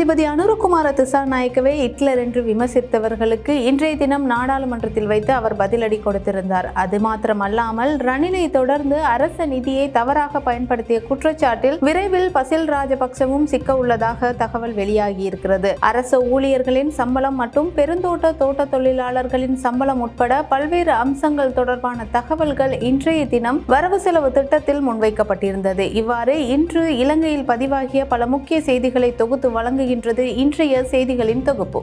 ஜனாதிபதி அனுருகுமார திசாநாயக்கவே ஹிட்லர் என்று விமர்சித்தவர்களுக்கு இன்றைய தினம் நாடாளுமன்றத்தில் வைத்து அவர் பதிலடி கொடுத்திருந்தார். அது மாத்திரமல்லாமல் ரணிலை தொடர்ந்து அரச நிதியை தவறாக பயன்படுத்திய குற்றச்சாட்டில் விரைவில் பசில் ராஜபக்சவும் சிக்க உள்ளதாக தகவல் வெளியாகி இருக்கிறது ஊழியர்களின் சம்பளம் மற்றும் பெருந்தோட்ட தோட்ட தொழிலாளர்களின் சம்பளம் உட்பட பல்வேறு அம்சங்கள் தொடர்பான தகவல்கள் இன்றைய தினம் வரவு செலவு திட்டத்தில் முன்வைக்கப்பட்டிருந்தது. இவ்வாறு இன்று இலங்கையில் பதிவாகிய பல முக்கிய செய்திகளை தொகுத்து வருகின்றது இன்றைய செய்திகளின் தொகுப்பு.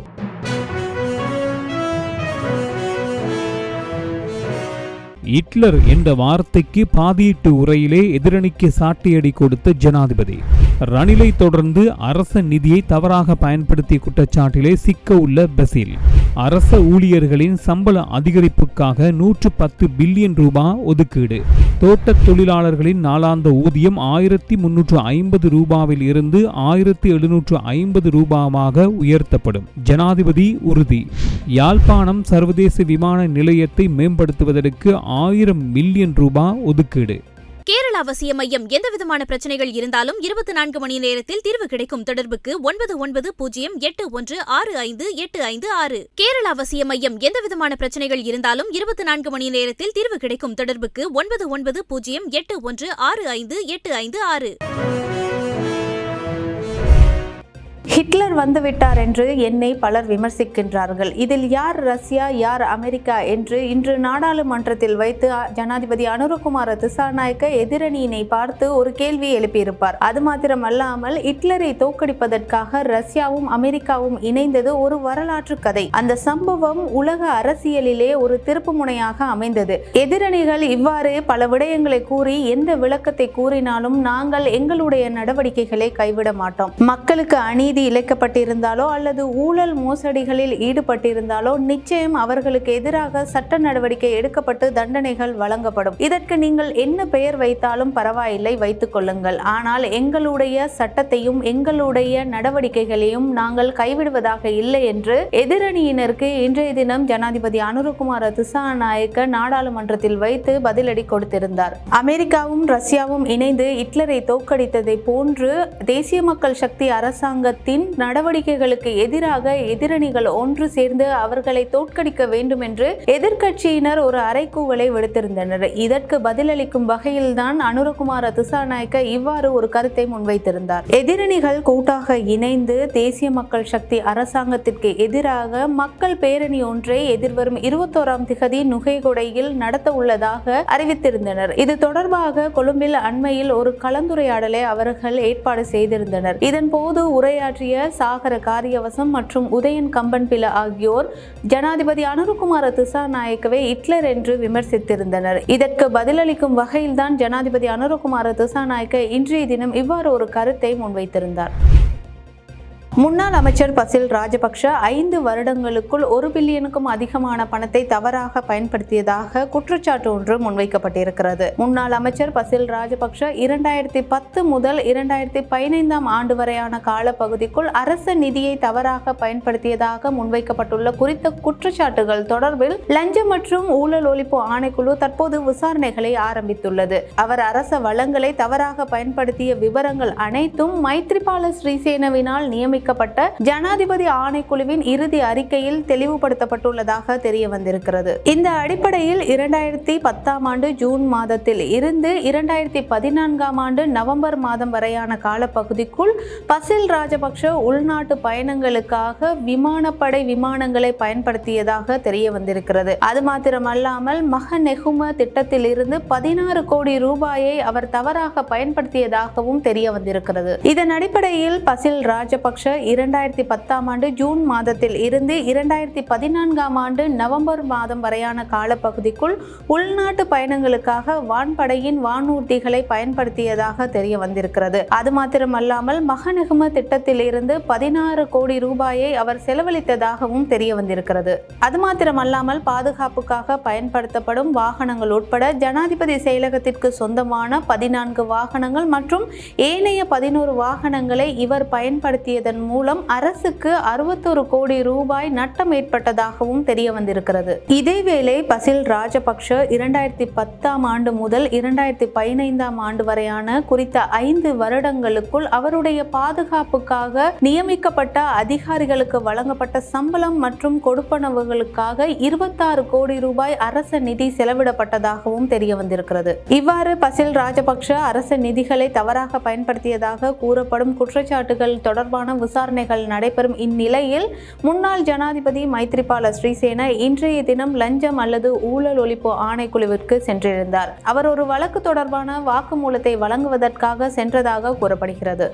ஹிட்லர் என்ற வார்த்தைக்கு பாதியீட்டு உரையிலே எதிரணிக்கு சாட்டியடி கொடுத்த ஜனாதிபதி. ரணிலை தொடர்ந்து அரச நிதியை தவறாக பயன்படுத்திய குற்றச்சாட்டிலே சிக்க உள்ள பசில். அரச ஊழியர்களின் சம்பள அதிகரிப்புக்காக நூற்று பத்து பில்லியன் ரூபாய் ஒதுக்கீடு. தோட்டத் தொழிலாளர்களின் நாளாந்த ஊதியம் ஆயிரத்தி முன்னூற்று ஐம்பது ரூபாவில் இருந்து ஆயிரத்தி எழுநூற்று ஐம்பது ரூபாவாக உயர்த்தப்படும். ஜனாதிபதி உறுதி. யாழ்ப்பாணம் சர்வதேச விமான நிலையத்தை மேம்படுத்துவதற்கு ஆயிரம் மில்லியன் ரூபாய் ஒதுக்கீடு. கேரள அவசிய மையம் எந்தவிதமான பிரச்சனைகள் இருந்தாலும் இருபத்தி நான்கு மணி நேரத்தில் தீர்வு கிடைக்கும் தொடர்புக்கு ஒன்பது ஒன்பது பூஜ்ஜியம் எட்டு ஒன்று ஆறு ஐந்து எட்டு ஐந்து ஆறு. கேரள அவசிய மையம் எந்தவிதமான பிரச்சனைகள் இருந்தாலும் இருபத்தி நான்கு மணி நேரத்தில் தீர்வு கிடைக்கும் தொடர்புக்கு ஒன்பது ஒன்பது பூஜ்ஜியம் எட்டு ஒன்று ஆறு ஐந்து எட்டு ஐந்து ஆறு. ஹிட்லர் வந்துவிட்டார் என்று என்னை பலர் விமர்சிக்கின்றார்கள். இதில் யார் ரஷ்யா யார் அமெரிக்கா என்று இன்று நாடாளுமன்றத்தில் வைத்து ஜனாதிபதி அனுரகுமார திசாநாயக்க எதிரணியினை பார்த்து ஒரு கேள்வி எழுப்பியிருப்பார். அது மாத்திரமல்லாமல் ஹிட்லரை தோற்கடிப்பதற்காக ரஷ்யாவும் அமெரிக்காவும் இணைந்தது ஒரு வரலாற்று கதை. அந்த சம்பவம் உலக அரசியலிலே ஒரு திருப்பு முனையாக அமைந்தது. எதிரணிகள் இவ்வாறு பல விடயங்களை கூறி எந்த விளக்கத்தை கூறினாலும் நாங்கள் எங்களுடைய நடவடிக்கைகளை கைவிட மாட்டோம். மக்களுக்கு அநீதி இழைக்கப்பட்டிருந்தாலோ அல்லது ஊழல் மோசடிகளில் ஈடுபட்டிருந்தாலோ நிச்சயம் அவர்களுக்கு எதிராக சட்ட நடவடிக்கை எடுக்கப்பட்டு தண்டனைகள் வழங்கப்படும். இதற்கு நீங்கள் என்ன பெயர் வைத்தாலும் பரவாயில்லை வைத்துக் கொள்ளுங்கள். ஆனால் எங்களுடைய சட்டத்தையும் எங்களுடைய நடவடிக்கைகளையும் நாங்கள் கைவிடுவதாக இல்லை என்று எதிரணியினருக்கு இன்றைய தினம் ஜனாதிபதி அனுரகுமார திசாநாயக்க நாடாளுமன்றத்தில் வைத்து பதிலடி கொடுத்திருந்தார். அமெரிக்காவும் ரஷ்யாவும் இணைந்து ஹிட்லரை தோற்கடித்ததை போன்று தேசிய மக்கள் சக்தி அரசாங்கத்தின் நடவடிக்கைகளுக்கு எதிராக எதிரணிகள் ஒன்று சேர்ந்து அவர்களை தோற்கடிக்க வேண்டும் என்று எதிர்க்கட்சியினர் ஒரு அறைக்கூவலை விடுத்திருந்தனர். இதற்கு பதிலளிக்கும் வகையில்தான் அனுரகுமார திசாநாயக்க இவ்வாறு ஒரு கருத்தை முன்வைத்திருந்தார். எதிரணிகள் கூட்டாக இணைந்து தேசிய மக்கள் சக்தி அரசாங்கத்திற்கு எதிராக மக்கள் பேரணி ஒன்றை எதிர்வரும் இருபத்தோராம் திகதி நுகைகொடையில் நடத்த உள்ளதாக அறிவித்திருந்தனர். இது தொடர்பாக கொழும்பில் அண்மையில் ஒரு கலந்துரையாடலை அவர்கள் ஏற்பாடு செய்திருந்தனர். இதன் போது உரையாற்றிய சாகர காரியவசம் மற்றும் உதயன் கம்பன்பில ஆகியோர் ஜனாதிபதி அனுருகுமார திசாநாயக்கவை ஹிட்லர் என்று விமர்சித்திருந்தனர். இதற்கு பதிலளிக்கும் வகையில்தான் ஜனாதிபதி அனுருகுமார திசாநாயக்க இன்றைய தினம் இவ்வாறு ஒரு கருத்தை முன்வைத்திருந்தார். முன்னாள் அமைச்சர் பசில் ராஜபக்ஷ ஐந்து வருடங்களுக்குள் ஒரு பில்லியனுக்கும் அதிகமான பணத்தை தவறாக பயன்படுத்தியதாக குற்றச்சாட்டு ஒன்று முன்வைக்கப்பட்டிருக்கிறது. முன்னாள் அமைச்சர் பசில் ராஜபக்ஷ இரண்டாயிரத்தி பத்து முதல் இரண்டாயிரத்தி பதினைந்தாம் ஆண்டு வரையான காலப்பகுதிக்குள் அரச நிதியை தவறாக பயன்படுத்தியதாக முன்வைக்கப்பட்டுள்ள குறித்த குற்றச்சாட்டுகள் தொடர்பில் லஞ்சம் மற்றும் ஊழல் ஒழிப்பு ஆணைக்குழு தற்போது விசாரணைகளை ஆரம்பித்துள்ளது. அவர் அரச வளங்களை தவறாக பயன்படுத்திய விவரங்கள் அனைத்தும் மைத்ரிபால ஸ்ரீசேனவினால் நியமிக்கப்பட்ட ஜனாதிபதி ஆணைக்குழுவின் இறுதி அறிக்கையில் தெளிவுபடுத்தப்பட்டுள்ளதாக தெரிய வந்திருக்கிறது இந்த அடிப்படையில் இரண்டாயிரத்தி பத்தாம் ஆண்டு ஜூன் மாதத்தில் இருந்து இரண்டாயிரத்தி பதினான்காம் ஆண்டு நவம்பர் மாதம் வரையான காலப்பகுதிக்குள் பசில் ராஜபக்ஷ உள்நாட்டு பயணங்களுக்காக விமானப்படை விமானங்களை பயன்படுத்தியதாக தெரிய வந்திருக்கிறது அது மாத்திரமல்லாமல் மக நெகும திட்டத்தில் இருந்து பதினாறு கோடி ரூபாயை அவர் தவறாக பயன்படுத்தியதாகவும் தெரிய வந்திருக்கிறது இதன் அடிப்படையில் பசில் ராஜபக்ஷ இரண்டாயிரத்தி பத்தாம் ஆண்டு ஜூன் மாதத்தில் இருந்து இரண்டாயிரத்தி பதினான்காம் ஆண்டு நவம்பர் மாதம் வரையான காலப்பகுதிக்குள் உள்நாட்டு பயணங்களுக்காக வான்படையின் வானூர்திகளை பயன்படுத்தியதாக தெரிய வந்திருக்கிறது. அது மாத்திரமல்லாமல் மகநெகும திட்டத்தில் இருந்து பதினாறு கோடி ரூபாயை அவர் செலவழித்ததாகவும் தெரிய வந்திருக்கிறது. அது மாத்திரமல்லாமல் பாதுகாப்புக்காக பயன்படுத்தப்படும் வாகனங்கள் உட்பட ஜனாதிபதி செயலகத்திற்கு சொந்தமான பதினான்கு வாகனங்கள் மற்றும் ஏனைய பதினோரு வாகனங்களை இவர் பயன்படுத்தியதன் மூலம் அரசுக்கு அறுபத்தொரு கோடி ரூபாய் நட்டம் ஏற்பட்டதாகவும் தெரிய வந்திருக்கிறது. இதேவேளை பசில் ராஜபக்ஷ இரண்டாயிரத்தி பத்தாம் ஆண்டு முதல் இரண்டாயிரத்தி பதினைந்தாம் ஆண்டு வரையான குறித்த ஐந்து வருடங்களுக்குள் அவருடைய பாதுகாப்புக்காக நியமிக்கப்பட்ட அதிகாரிகளுக்கு வழங்கப்பட்ட சம்பளம் மற்றும் கொடுப்பனவுகளுக்காக இருபத்தாறு கோடி ரூபாய் அரச நிதி செலவிடப்பட்டதாகவும் தெரிய வந்திருக்கிறது. இவ்வாறு பசில் ராஜபக்ஷ அரச நிதிகளை தவறாக பயன்படுத்தியதாக கூறப்படும் குற்றச்சாட்டுகள் தொடர்பான விசாரணை விசாரணைகள் நடைபெறும் இந்நிலையில் முன்னாள் ஜனாதிபதி மைத்ரிபால ஸ்ரீசேன இன்றைய தினம் லஞ்சம் அல்லது ஊழல் ஒழிப்பு ஆணைக்குழுவிற்கு சென்றிருந்தார். அவர் ஒரு வழக்கு தொடர்பான வாக்குமூலத்தை வழங்குவதற்காக சென்றதாக கூறப்படுகிறது.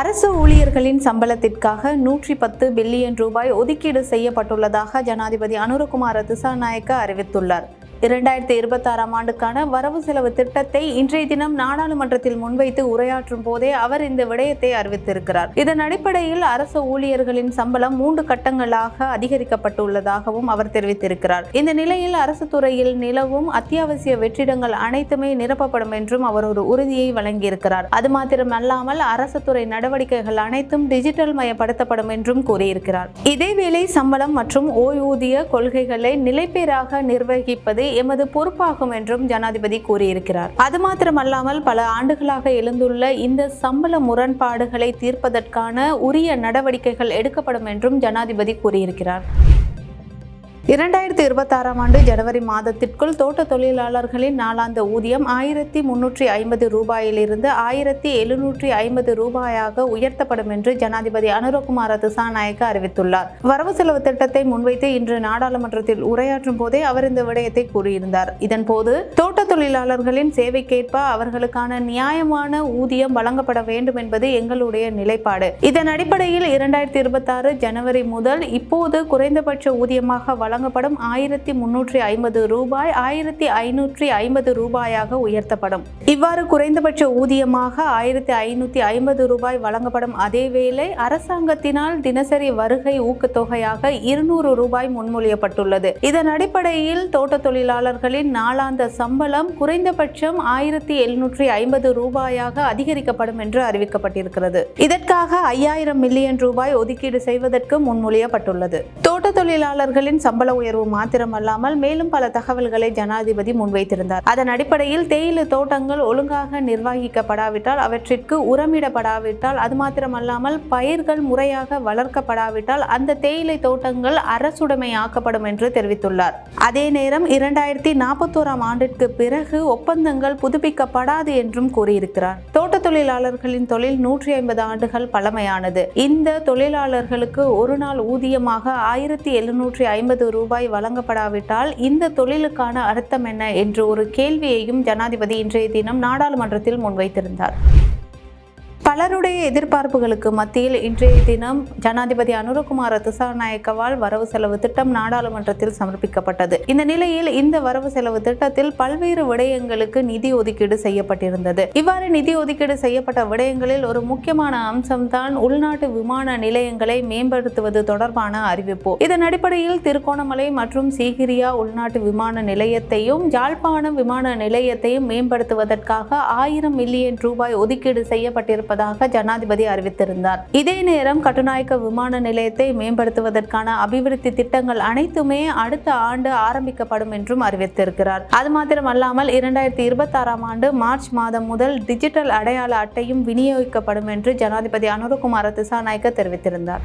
அரசு ஊழியர்களின் சம்பளத்திற்காக நூற்றி பத்து பில்லியன் ரூபாய் ஒதுக்கீடு செய்யப்பட்டுள்ளதாக ஜனாதிபதி அனுரகுமார திசாநாயக்க அறிவித்துள்ளார். இரண்டாயிரத்தி இருபத்தாறாம் ஆண்டுக்கான வரவு செலவு திட்டத்தை இன்றைய தினம் நாடாளுமன்றத்தில் முன்வைத்து உரையாற்றும் போதே அவர் இந்த விடயத்தை அறிவித்திருக்கிறார். இதன் அடிப்படையில் அரசு ஊழியர்களின் சம்பளம் மூன்று கட்டங்களாக அதிகரிக்கப்பட்டுள்ளதாகவும் அவர் தெரிவித்திருக்கிறார். இந்த நிலையில் அரசு துறையில் நிலவும் அத்தியாவசிய வெற்றிடங்கள் அனைத்துமே நிரப்பப்படும் என்றும் அவர் ஒரு உறுதியை வழங்கியிருக்கிறார். அது மாத்திரமல்லாமல் அரசு துறை நடவடிக்கைகள் அனைத்தும் டிஜிட்டல் மயப்படுத்தப்படும் என்றும் கூறியிருக்கிறார். இதேவேளை சம்பளம் மற்றும் ஓய்வூதிய கொள்கைகளை நிலைப்பேறாக நிர்வகிப்பது எமது பொறுப்பாகும் என்றும் ஜனாதிபதி கூறியிருக்கிறார். அது மாத்திரமல்லாமல் பல ஆண்டுகளாக எழுந்துள்ள இந்த சம்பள முரண்பாடுகளை தீர்ப்பதற்கான உரிய நடவடிக்கைகள் எடுக்கப்படும் என்றும் ஜனாதிபதி கூறியிருக்கிறார். இரண்டாயிரத்தி இருபத்தாறாம் ஆண்டு ஜனவரி மாதத்திற்குள் தோட்ட தொழிலாளர்களின் நாளாந்த ஊதியம் ஆயிரத்தி முன்னூற்றி ஐம்பது ரூபாயிலிருந்து ஆயிரத்தி எழுநூற்றி ஐம்பது ரூபாயாக உயர்த்தப்படும் என்று ஜனாதிபதி அனுரகுமார திசாநாயக்க அறிவித்துள்ளார். வரவு செலவு திட்டத்தை முன்வைத்து இன்று நாடாளுமன்றத்தில் உரையாற்றும் போதே அவர் இந்த விடயத்தை கூறியிருந்தார். இதன்போது தோட்ட தொழிலாளர்களின் சேவைக்கேற்ப அவர்களுக்கான நியாயமான ஊதியம் வழங்கப்பட வேண்டும் என்பது எங்களுடைய நிலைப்பாடு. இதன் அடிப்படையில் இரண்டாயிரத்தி இருபத்தாறு ஜனவரி முதல் இப்போது குறைந்தபட்ச ஊதியமாக வழங்கப்படும் ஆயிரத்தி முன்னூற்றி ஐம்பது ரூபாய் ஆயிரத்தி ஐநூற்றி ஐம்பது ரூபாயாக உயர்த்தப்படும். இவ்வாறு குறைந்தபட்ச ஊதியமாக ஆயிரத்தி ஐநூற்றி ஐம்பது ரூபாய் வழங்கப்படும். அதேவேளை அரசாங்கத்தினால் தினசரி வருகை ஊக்கத்தொகையாக இருநூறு ரூபாய் முன்மொழியப்பட்டுள்ளது. இதன் அடிப்படையில் தோட்ட தொழிலாளர்களின் நாளாந்த சம்பளம் குறைந்தபட்சம் ஆயிரத்தி எழுநூற்றி ஐம்பது ரூபாயாக அதிகரிக்கப்படும் என்று அறிவிக்கப்பட்டிருக்கிறது. இதற்காக ஐயாயிரம் மில்லியன் ரூபாய் ஒதுக்கீடு செய்வதற்கு முன்மொழியப்பட்டுள்ளது. தோட்ட தொழிலாளர்களின் சம்பள உயர்வு மாத்திரமல்லாமல் மேலும் பல தகவல்களை ஜனாதிபதி முன்வைத்திருந்தார். அதன் அடிப்படையில் தேயிலை தோட்டங்கள் ஒழுங்காக நிர்வகிக்கப்படாவிட்டால் அவற்றிற்கு உரமிடப்படாவிட்டால் அது மாத்திரமல்லாமல் பயிர்கள் முறையாக வளர்க்கப்படாவிட்டால் அந்த தேயிலை தோட்டங்கள் அரசுடைமையாக்கப்படும் என்று தெரிவித்துள்ளார். அதே நேரம் இரண்டாயிரத்தி நாற்பத்தோராம் ஆண்டிற்கு பிறகு ஒப்பந்தங்கள் புதுப்பிக்கப்படாது என்றும் கூறியிருக்கிறார். தொழிலாளர்களின் தொழில் நூற்றி ஐம்பது ஆண்டுகள் பழமையானது. இந்த தொழிலாளர்களுக்கு ஒரு நாள் ஊதியமாக ஆயிரத்தி எழுநூற்றி ஐம்பது ரூபாய் வழங்கப்படாவிட்டால் இந்த தொழிலுக்கான அர்த்தம் என்ன? என்று ஒரு கேள்வியையும் ஜனாதிபதி இன்றைய தினம் நாடாளுமன்றத்தில் முன்வைத்திருந்தார். பலருடைய எதிர்பார்ப்புகளுக்கு மத்தியில் இன்றைய தினம் ஜனாதிபதி அனுரகுமார திசாநாயக்கவால் வரவு செலவு திட்டம் நாடாளுமன்றத்தில் சமர்ப்பிக்கப்பட்டது. இந்த நிலையில் இந்த வரவு செலவு திட்டத்தில் பல்வேறு விடயங்களுக்கு நிதி ஒதுக்கீடு செய்யப்பட்டிருந்தது. இவ்வாறு நிதி ஒதுக்கீடு செய்யப்பட்ட விடயங்களில் ஒரு முக்கியமான அம்சம்தான் உள்நாட்டு விமான நிலையங்களை மேம்படுத்துவது தொடர்பான அறிவிப்பு. இதன் அடிப்படையில் திருகோணமலை மற்றும் சீகிரியா உள்நாட்டு விமான நிலையத்தையும் யாழ்ப்பாணம் விமான நிலையத்தையும் மேம்படுத்துவதற்காக ஆயிரம் மில்லியன் ரூபாய் ஒதுக்கீடு இருப்பதாக ஜனாதிபதி அறிவித்திருந்தார். இதே நேரம் கட்டுநாயக்க விமான நிலையத்தை மேம்படுத்துவதற்கான அபிவிருத்தி திட்டங்கள் அனைத்துமே அடுத்த ஆண்டு ஆரம்பிக்கப்படும் என்றும் அறிவித்திருக்கிறார். அது மாத்திரமல்லாமல் இரண்டாயிரத்தி இருபத்தி ஆறாம் ஆண்டு மார்ச் மாதம் முதல் டிஜிட்டல் அடையாள அட்டையும் விநியோகிக்கப்படும் என்று ஜனாதிபதி அனுரகுமார திசாநாயக்க தெரிவித்திருந்தார்.